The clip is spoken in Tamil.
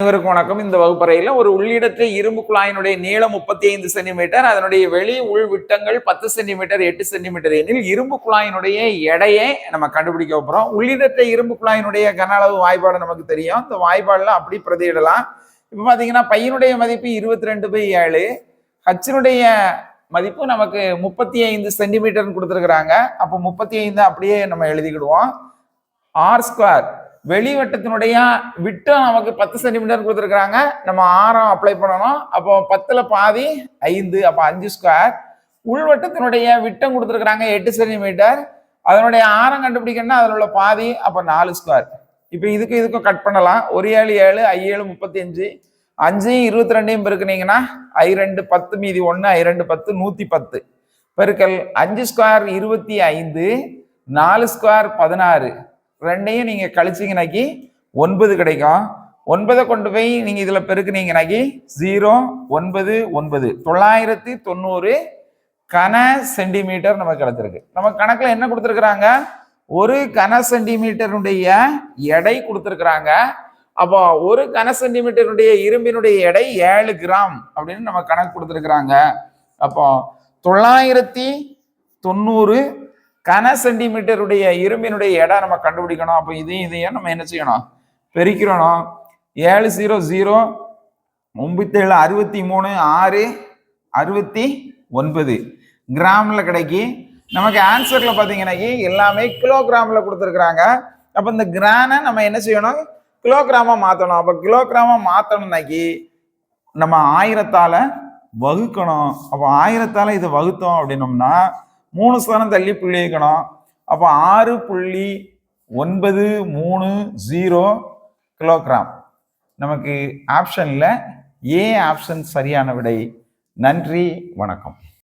அனைவருக்கும் வணக்கம். இந்த வகுப்பறையில் ஒரு உள்ளிடற்ற இரும்பு குழாயினுடைய நீளம் முப்பத்தி ஐந்து சென்டிமீட்டர் அதனுடைய வெளி உள் விட்டங்கள் பத்து சென்டிமீட்டர் எட்டு சென்டிமீட்டர் எனில் இரும்பு குழாயினுடைய எடையை நம்ம கண்டுபிடிக்க போகிறோம் உள்ளிடற்ற இரும்பு குழாயினுடைய கன அளவு வாய்ப்பாடு நமக்கு தெரியும். இந்த வாய்ப்பாடுல அப்படி பிரதியிடலாம். இப்போ பார்த்தீங்கன்னா பையனுடைய மதிப்பு இருபத்தி ரெண்டு பை ஏழு ஹச்சினுடைய மதிப்பு நமக்கு முப்பத்தி ஐந்து சென்டிமீட்டர்னு கொடுத்துருக்குறாங்க. அப்போ முப்பத்தி ஐந்து அப்படியே நம்ம எழுதிக்கிடுவோம். ஆர் ஸ்கொயர் வெளிவட்டத்தினுடைய விட்டம் நமக்கு பத்து சென்டிமீட்டர் கொடுத்துருக்குறாங்க. நம்ம ஆரம் அப்ளை பண்ணணும். அப்போ பத்தில் பாதி ஐந்து அப்போ அஞ்சு ஸ்கொயர் உள்வட்டத்தினுடைய விட்டம் கொடுத்துருக்குறாங்க எட்டு சென்டிமீட்டர் அதனுடைய ஆரம் கண்டுபிடிக்கணும்னா அதில் உள்ள பாதி அப்போ நாலு ஸ்கொயர் இப்போ இதுக்கு இதுக்கும் கட் பண்ணலாம். ஒரு ஏழு ஏழு ஐ ஏழு முப்பத்தி அஞ்சு அஞ்சையும் இருபத்தி ரெண்டையும் பெருக்குனீங்கன்னா ஐ ரெண்டு பத்து மீதி ஒன்று ஐ ரெண்டு பத்து நூற்றி பத்து. பெருக்கல் அஞ்சு ஸ்கொயர் இருபத்தி ஐந்து நாலு ஸ்கொயர் பதினாறு. ரெண்டையும் நீங்கள் கழிச்சிங்கனாக்கி ஒன்பது கிடைக்கும். ஒன்பதை கொண்டு போய் நீங்கள் இதில் பெருக்குனீங்கனாக்கி ஜீரோ ஒன்பது ஒன்பது. தொள்ளாயிரத்தி தொண்ணூறு கன சென்டிமீட்டர் நமக்கு கிடச்சிருக்கு. நம்ம கணக்கில் என்ன கொடுத்துருக்குறாங்க? ஒரு கன சென்டிமீட்டருடைய எடை கொடுத்துருக்குறாங்க. அப்போ ஒரு கன சென்டிமீட்டருடைய இரும்பினுடைய எடை ஏழு கிராம் அப்படின்னு நம்ம கணக்கு கொடுத்துருக்குறாங்க. அப்போ தொள்ளாயிரத்தி தொண்ணூறு கன சென்டிமீட்டருடைய இரும்பினுடைய இடம் நம்ம கண்டுபிடிக்கணும். அப்போ இதையும் இதையும் நம்ம என்ன செய்யணும்? பெருக்கிறணும். ஏழு ஜீரோ ஜீரோ ஒம்பத்தேழு அறுபத்தி மூணு ஆறு அறுபத்தி ஒன்பது. கிராமில் கிடைக்கி நமக்கு ஆன்சரில் பார்த்தீங்கன்னாக்கி எல்லாமே கிலோகிராமில் கொடுத்துருக்குறாங்க. அப்போ இந்த கிரானை நம்ம என்ன செய்யணும்? கிலோகிராமாக மாற்றணும் அப்போ கிலோகிராமாக மாற்றணும்னாக்கி நம்ம ஆயிரத்தால் வகுக்கணும். அப்போ ஆயிரத்தால் இதை வகுத்தோம் அப்படின்னோம்னா மூணு ஸ்தானம் தள்ளி புள்ளி வைக்கணும் அப்போ ஆறு புள்ளி ஒன்பது மூணு ஜீரோ கிலோகிராம் நமக்கு ஆப்ஷனில் ஏ ஆப்ஷன் சரியான விடை. நன்றி வணக்கம்.